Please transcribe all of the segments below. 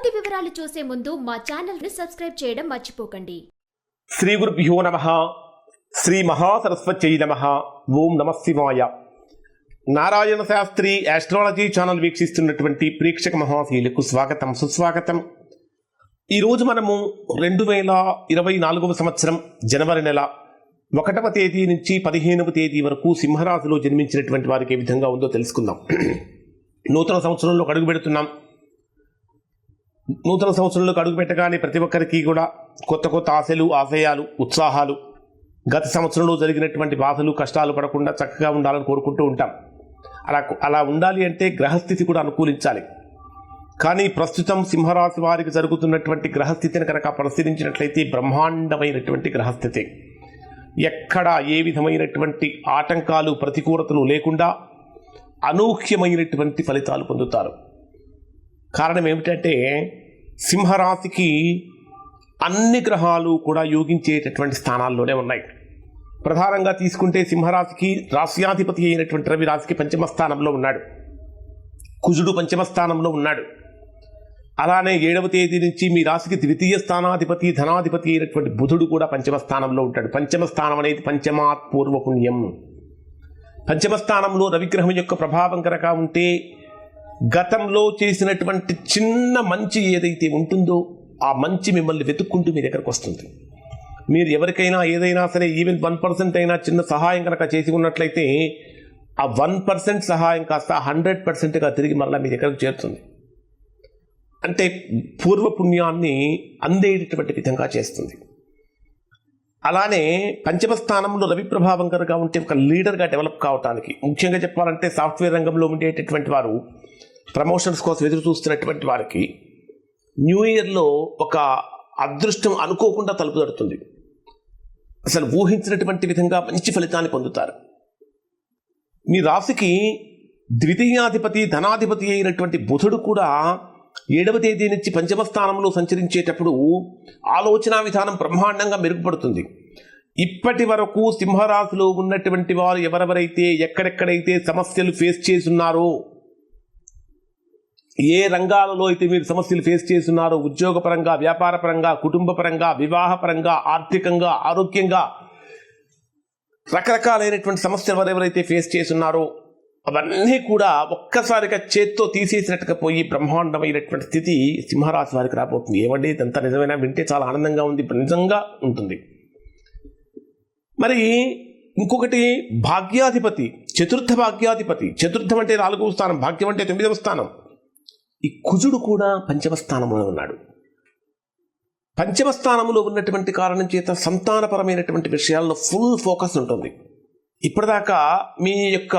పూర్తి వివరాలు చూసే ముందు మా ఛానల్ని సబ్స్క్రైబ్ చేయడం మర్చిపోకండి. శ్రీ గురుభ్యో నమ. శ్రీ మహాసరస్వత్యై నమ. ఓం నమ శివాయ. నారాయణ శాస్త్రి ఆస్ట్రాలజీ ఛానల్ వీక్షిస్తున్నటువంటి ప్రేక్షక మహాశీలకు స్వాగతం సుస్వాగతం. ఈరోజు మనము రెండు వేల ఇరవై నాలుగవ సంవత్సరం జనవరి నెల ఒకటవ తేదీ నుంచి పదిహేనవ తేదీ వరకు సింహరాశిలో జన్మించినటువంటి వారికి ఏ విధంగా ఉందో తెలుసుకుందాం. నూతన సంవత్సరంలో అడుగు పెడుతున్నాం. నూతన సంవత్సరంలోకి అడుగు పెట్టగానే ప్రతి ఒక్కరికి కూడా కొత్త కొత్త ఆశలు ఆశయాలు ఉత్సాహాలు. గత సంవత్సరంలో జరిగినటువంటి బాధలు కష్టాలు పడకుండా చక్కగా ఉండాలని కోరుకుంటూ ఉంటాం. అలా అలా ఉండాలి అంటే గ్రహస్థితి కూడా అనుకూలించాలి. కానీ ప్రస్తుతం సింహరాశి వారికి జరుగుతున్నటువంటి గ్రహస్థితిని కనుక పరిశీలించినట్లయితే బ్రహ్మాండమైనటువంటి గ్రహస్థితి. ఎక్కడ ఏ విధమైనటువంటి ఆటంకాలు ప్రతికూలతలు లేకుండా అనూహ్యమైనటువంటి ఫలితాలు పొందుతారు. కారణం ఏమిటంటే సింహరాశికి అన్ని గ్రహాలు కూడా యోగించేటటువంటి స్థానాల్లోనే ఉన్నాయి. ప్రధానంగా తీసుకుంటే సింహరాశికి రాశ్యాధిపతి అయినటువంటి రవి రాశికి పంచమ స్థానంలో ఉన్నాడు. కుజుడు పంచమ స్థానంలో ఉన్నాడు. అలానే ఏడవ తేదీ నుంచి మీ రాశికి ద్వితీయ స్థానాధిపతి ధనాధిపతి అయినటువంటి బుధుడు కూడా పంచమ స్థానంలో ఉంటాడు. పంచమ స్థానం అనేది పంచమాత్పూర్వపుణ్యం. పంచమ స్థానంలో రవిగ్రహం యొక్క ప్రభావం కనుక ఉంటే గతంలో చేసినటువంటి చిన్న మంచి ఏదైతే ఉంటుందో ఆ మంచి మిమ్మల్ని వెతుక్కుంటూ మీ దగ్గరకు వస్తుంది. మీరు ఎవరికైనా ఏదైనా సరే ఈవెన్ వన్ పర్సెంట్ అయినా చిన్న సహాయం కనుక చేసి ఉన్నట్లయితే ఆ వన్ పర్సెంట్ సహాయం కాస్త హండ్రెడ్ పర్సెంట్గా తిరిగి మరలా మీ దగ్గరకు చేరుతుంది. అంటే పూర్వపుణ్యాన్ని అందేటటువంటి విధంగా చేస్తుంది. అలానే పంచమ స్థానంలో రవి ప్రభావం కనుక ఉంటే ఒక లీడర్గా డెవలప్ కావటానికి ముఖ్యంగా చెప్పాలంటే సాఫ్ట్వేర్ రంగంలో ఉండేటటువంటి వారు ప్రమోషన్స్ కోసం ఎదురు చూస్తున్నటువంటి వారికి న్యూ ఇయర్లో ఒక అదృష్టం అనుకోకుండా తలుపు తడుతుంది. అసలు ఊహించినటువంటి విధంగా మంచి ఫలితాన్ని పొందుతారు. మీ రాశికి ద్వితీయాధిపతి ధనాధిపతి అయినటువంటి బుధుడు కూడా ఏడవ తేదీ నుంచి పంచమ స్థానంలో సంచరించేటప్పుడు ఆలోచన విధానం బ్రహ్మాండంగా మెరుగుపడుతుంది. ఇప్పటి వరకు సింహరాశిలో ఉన్నటువంటి వారు ఎవరెవరైతే ఎక్కడెక్కడైతే సమస్యలు ఫేస్ చేస్తున్నారో ఏ రంగాలలో అయితే మీరు సమస్యలు ఫేస్ చేస్తున్నారో ఉద్యోగపరంగా వ్యాపారపరంగా కుటుంబపరంగా వివాహపరంగా ఆర్థికంగా ఆరోగ్యంగా రకరకాలైనటువంటి సమస్యలు ఎవరెవరైతే ఫేస్ చేస్తున్నారో అవన్నీ కూడా ఒక్కసారిగా చేత్తో తీసేసినట్టుగా పోయి బ్రహ్మాండమైనటువంటి స్థితి సింహరాశి వారికి రాబోతుంది. ఏమంటే ఇదంతా నిజమైనా? వింటే చాలా ఆనందంగా ఉంది నిజంగా ఉంటుంది. మరి ఇంకొకటి భాగ్యాధిపతి చతుర్థ భాగ్యాధిపతి. చతుర్థం అంటే నాలుగవ స్థానం భాగ్యం అంటే తొమ్మిదవ స్థానం. ఈ కుజుడు కూడా పంచమ స్థానంలో ఉన్నాడు. పంచమ స్థానంలో ఉన్నటువంటి కారణం చేత సంతానపరమైనటువంటి విషయాల్లో ఫుల్ ఫోకస్ ఉంటుంది. ఇప్పటిదాకా మీ యొక్క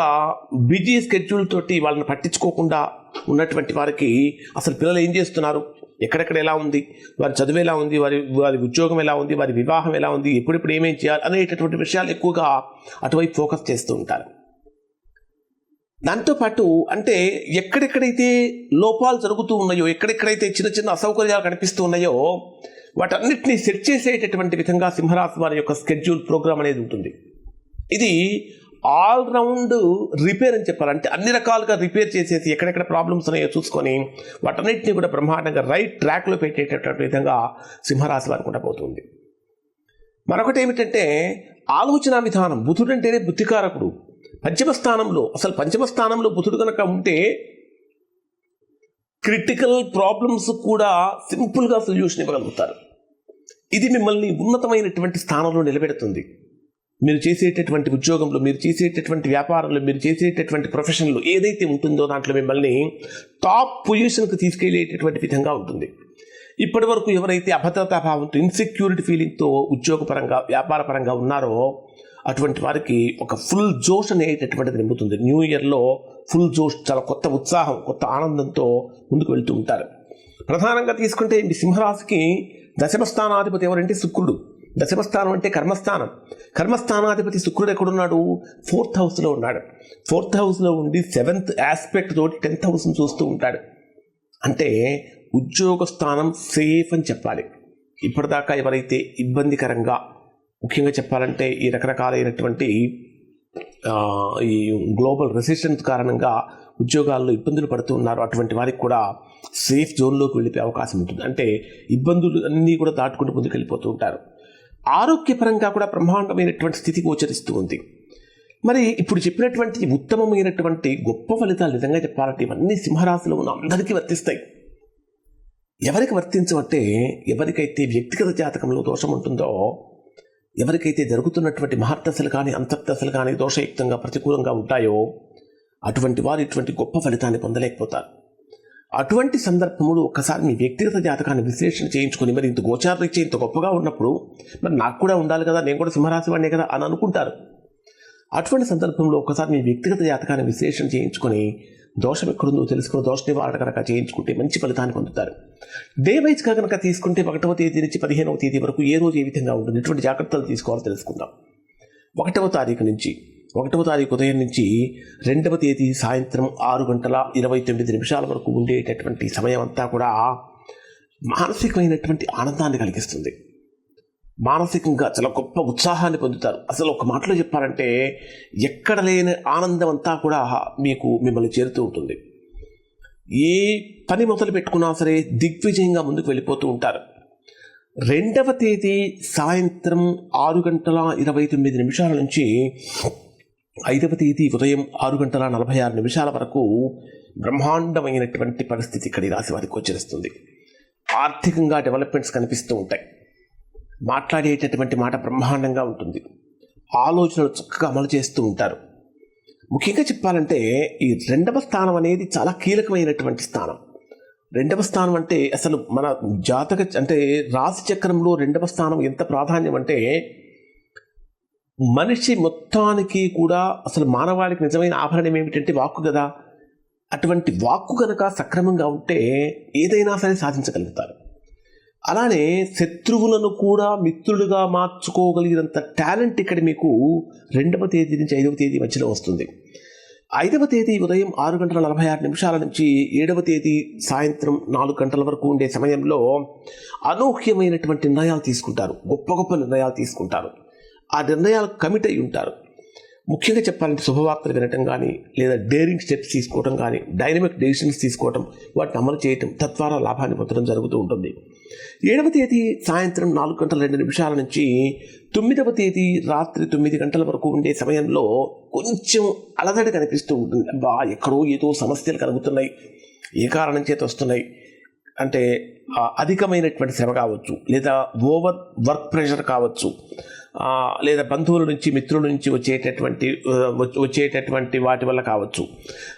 బిజీ స్కెడ్యూల్ తోటి వాళ్ళని పట్టించుకోకుండా ఉన్నటువంటి వారికి అసలు పిల్లలు ఏం చేస్తున్నారు? ఎక్కడెక్కడ ఎలా ఉంది? వారి చదువు ఎలా ఉంది? వారి వారి ఉద్యోగం ఎలా ఉంది? వారి వివాహం ఎలా ఉంది? ఎప్పుడెప్పుడు ఏమేం చేయాలి? అనేటటువంటి విషయాలు ఎక్కువగా అటువైపు ఫోకస్ చేస్తూ ఉంటారు. దాంతోపాటు అంటే ఎక్కడెక్కడైతే లోపాలు జరుగుతూ ఉన్నాయో ఎక్కడెక్కడైతే చిన్న చిన్న అసౌకర్యాలు కనిపిస్తూ ఉన్నాయో వాటన్నిటిని సెట్ చేసేటటువంటి విధంగా సింహరాశి వారి యొక్క స్కెడ్యూల్ ప్రోగ్రామ్ అనేది ఉంటుంది. ఇది ఆల్ రౌండ్ రిపేర్ అని చెప్పాలంటే అన్ని రకాలుగా రిపేర్ చేసేసి ఎక్కడెక్కడ ప్రాబ్లమ్స్ ఉన్నాయో చూసుకొని వాటన్నిటిని కూడా బ్రహ్మాండంగా రైట్ ట్రాక్లో పెట్టేటటువంటి విధంగా సింహరాశి వారికి పోతుంది మరొకటి ఏమిటంటే ఆలోచన విధానం. బుధుడు అంటేనే బుద్ధికారకుడు. పంచమస్థానంలో అసలు పంచమ స్థానంలో బుధుడు కనుక ఉంటే క్రిటికల్ ప్రాబ్లమ్స్ కూడా సింపుల్గా సొల్యూషన్ ఇవ్వగలుగుతారు. ఇది మిమ్మల్ని ఉన్నతమైనటువంటి స్థానంలో నిలబెడుతుంది. మీరు చేసేటటువంటి ఉద్యోగంలో మీరు చేసేటటువంటి వ్యాపారంలో మీరు చేసేటటువంటి ప్రొఫెషన్లో ఏదైతే ఉంటుందో దాంట్లో మిమ్మల్ని టాప్ పొజిషన్కి తీసుకెళ్ళేటటువంటి విధంగా ఉంటుంది. ఇప్పటి వరకు ఎవరైతే అభద్రతాభావంతో ఇన్సెక్యూరిటీ ఫీలింగ్తో ఉద్యోగపరంగా వ్యాపారపరంగా ఉన్నారో అటువంటి వారికి ఒక ఫుల్ జోష్ అనేటటువంటిది నింపుతుంది. న్యూ ఇయర్లో ఫుల్ జోష్ చాలా కొత్త ఉత్సాహం కొత్త ఆనందంతో ముందుకు వెళ్తూ ఉంటారు. ప్రధానంగా తీసుకుంటే ఈ సింహరాశికి దశమస్థానాధిపతి ఎవరంటే శుక్రుడు. దశమస్థానం అంటే కర్మస్థానం. కర్మస్థానాధిపతి శుక్రుడు ఎక్కడున్నాడు? ఫోర్త్ హౌస్లో ఉన్నాడు. ఫోర్త్ హౌస్లో ఉండి సెవెంత్ ఆస్పెక్ట్ తోటి టెన్త్ హౌస్ని చూస్తూ ఉంటాడు. అంటే ఉద్యోగ స్థానం సేఫ్ అని చెప్పాలి. ఇప్పటిదాకా ఎవరైతే ఇబ్బందికరంగా ముఖ్యంగా చెప్పాలంటే ఈ రకరకాలైనటువంటి ఈ గ్లోబల్ రెసిషన్ కారణంగా ఉద్యోగాల్లో ఇబ్బందులు పడుతూ ఉన్నారు. అటువంటి వారికి కూడా సేఫ్ జోన్లోకి వెళ్ళిపోయే అవకాశం ఉంటుంది. అంటే ఇబ్బందులు అన్నీ కూడా దాటుకుంటూ ముందుకు వెళ్ళిపోతూ ఉంటారు. ఆరోగ్యపరంగా కూడా బ్రహ్మాండమైనటువంటి స్థితి గోచరిస్తూ ఉంది. మరి ఇప్పుడు చెప్పినటువంటి ఉత్తమమైనటువంటి గొప్ప ఫలితాలు నిజంగా చెప్పాలంటే ఇవన్నీ సింహరాశిలో ఉన్న అందరికీ వర్తిస్తాయి. ఎవరికి వర్తించమంటే ఎవరికైతే వ్యక్తిగత జాతకంలో దోషం ఉంటుందో ఎవరికైతే జరుగుతున్నటువంటి మహర్దశలు కానీ అంతర్దశలు కానీ దోషయుక్తంగా ప్రతికూలంగా ఉంటాయో అటువంటి వారు ఇటువంటి గొప్ప ఫలితాన్ని పొందలేకపోతారు. అటువంటి సందర్భములు ఒక్కసారి మీ వ్యక్తిగత జాతకాన్ని విశ్లేషణ చేయించుకొని మరి ఇంత గోచారరీత్యా ఇంత గొప్పగా ఉన్నప్పుడు మరి నాకు కూడా ఉండాలి కదా నేను కూడా సింహరాశి వాడినే కదా అని అనుకుంటారు. అటువంటి సందర్భంలో ఒకసారి మీ వ్యక్తిగత జాతకాన్ని విశ్లేషణ చేయించుకొని దోషం ఎక్కడుందో తెలుసుకుని దోష నివారణ కనుక చేయించుకుంటే మంచి ఫలితాన్ని పొందుతారు. డే వైజ్గా కనుక తీసుకుంటే ఒకటవ తేదీ నుంచి పదిహేనవ తేదీ వరకు ఏ రోజు ఏ విధంగా ఉంటుంది? ఎటువంటి జాగ్రత్తలు తీసుకోవాలో తెలుసుకుందాం. ఒకటవ తారీఖు నుంచి ఒకటవ తారీఖు ఉదయం నుంచి రెండవ తేదీ సాయంత్రం ఆరు గంటల ఇరవై తొమ్మిది నిమిషాల వరకు ఉండేటటువంటి సమయం అంతా కూడా మానసికమైనటువంటి ఆనందాన్ని కలిగిస్తుంది. మానసికంగా చాలా గొప్ప ఉత్సాహాన్ని పొందుతారు. అసలు ఒక మాటలో చెప్పాలంటే ఎక్కడ లేని ఆనందం అంతా కూడా మీకు మిమ్మల్ని చేరుతూ ఉంటుంది. ఏ పని మొదలు పెట్టుకున్నా సరే దిగ్విజయంగా ముందుకు వెళ్ళిపోతూ ఉంటారు. రెండవ తేదీ సాయంత్రం ఆరు గంటల ఇరవై తొమ్మిది నిమిషాల నుంచి ఐదవ తేదీ ఉదయం ఆరు గంటల నలభై ఆరు నిమిషాల వరకు బ్రహ్మాండమైనటువంటి పరిస్థితి ఇక్కడ రాశి వారికి గోచరిస్తుంది. ఆర్థికంగా డెవలప్మెంట్స్ కనిపిస్తూ ఉంటాయి. మాట్లాడేటటువంటి మాట బ్రహ్మాండంగా ఉంటుంది. ఆలోచనలు చక్కగా అమలు చేస్తూ ఉంటారు. ముఖ్యంగా చెప్పాలంటే ఈ రెండవ స్థానం అనేది చాలా కీలకమైనటువంటి స్థానం. రెండవ స్థానం అంటే అసలు మన జాతక అంటే రాశి చక్రంలో రెండవ స్థానం ఎంత ప్రాధాన్యం అంటే మనిషి మొత్తానికి కూడా అసలు మానవాళికి నిజమైన ఆభరణం ఏమిటంటే వాక్కు కదా. అటువంటి వాక్కు కనుక సక్రమంగా ఉంటే ఏదైనా సరే సాధించగలుగుతారు. అలానే శత్రువులను కూడా మిత్రులుగా మార్చుకోగలిగినంత టాలెంట్ ఇక్కడ మీకు రెండవ తేదీ నుంచి ఐదవ తేదీ మధ్యలో వస్తుంది. ఐదవ తేదీ ఉదయం ఆరు గంటల నలభై ఆరు నిమిషాల నుంచి ఏడవ తేదీ సాయంత్రం నాలుగు గంటల వరకు ఉండే సమయంలో అనూహ్యమైనటువంటి నిర్ణయాలు తీసుకుంటారు. గొప్ప గొప్ప నిర్ణయాలు తీసుకుంటారు. ఆ నిర్ణయాలు కమిట్ అయి ఉంటారు. ముఖ్యంగా చెప్పాలంటే శుభవార్తలు వినటం కానీ లేదా డేరింగ్ స్టెప్స్ తీసుకోవటం కానీ డైనమిక్ డెసిషన్స్ తీసుకోవటం వాటిని అమలు చేయటం తద్వారా లాభాన్ని పొందడం జరుగుతూ ఉంటుంది. ఏడవ తేదీ సాయంత్రం నాలుగు గంటల రెండు నిమిషాల నుంచి తొమ్మిదవ తేదీ రాత్రి తొమ్మిది గంటల వరకు ఉండే సమయంలో కొంచెం అలదడి కనిపిస్తూ ఉంటుంది. బా ఎక్కడో ఏదో సమస్యలు కలుగుతున్నాయి. ఏ కారణం చేత వస్తున్నాయి? అంటే అధికమైనటువంటి శ్రమ కావచ్చు లేదా ఓవర్ వర్క్ ప్రెషర్ కావచ్చు. లేదా బంధువుల నుంచి మిత్రుల నుంచి వచ్చేటటువంటి వచ్చేటటువంటి వాటి వల్ల కావచ్చు.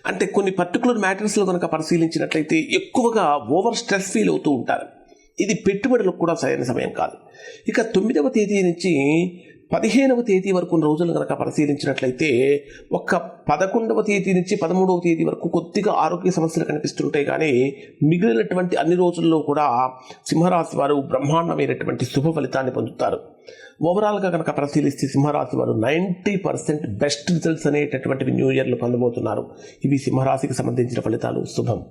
అంటే కొన్ని పర్టికులర్ మ్యాటర్స్లో కనుక పరిశీలించినట్లయితే ఎక్కువగా ఓవర్ స్ట్రెస్ ఫీల్ అవుతూ ఉంటారు. ఇది పెట్టుబడులకు కూడా సరైన సమయం కాదు. ఇక తొమ్మిదవ తేదీ నుంచి పదిహేనవ తేదీ వరకు రోజులు కనుక పరిశీలించినట్లయితే ఒక్క పదకొండవ తేదీ నుంచి పదమూడవ తేదీ వరకు కొద్దిగా ఆరోగ్య సమస్యలు కనిపిస్తుంటాయి. కానీ మిగిలినటువంటి అన్ని రోజుల్లో కూడా సింహరాశి వారు బ్రహ్మాండమైనటువంటి శుభ ఫలితాన్ని పొందుతారు. ఓవరాల్గా కనుక పరిశీలిస్తే సింహరాశి వారు నైంటీ పర్సెంట్ బెస్ట్ రిజల్ట్స్ అనేటటువంటివి న్యూ ఇయర్లో పొందబోతున్నారు. ఇవి సింహరాశికి సంబంధించిన ఫలితాలు. శుభం.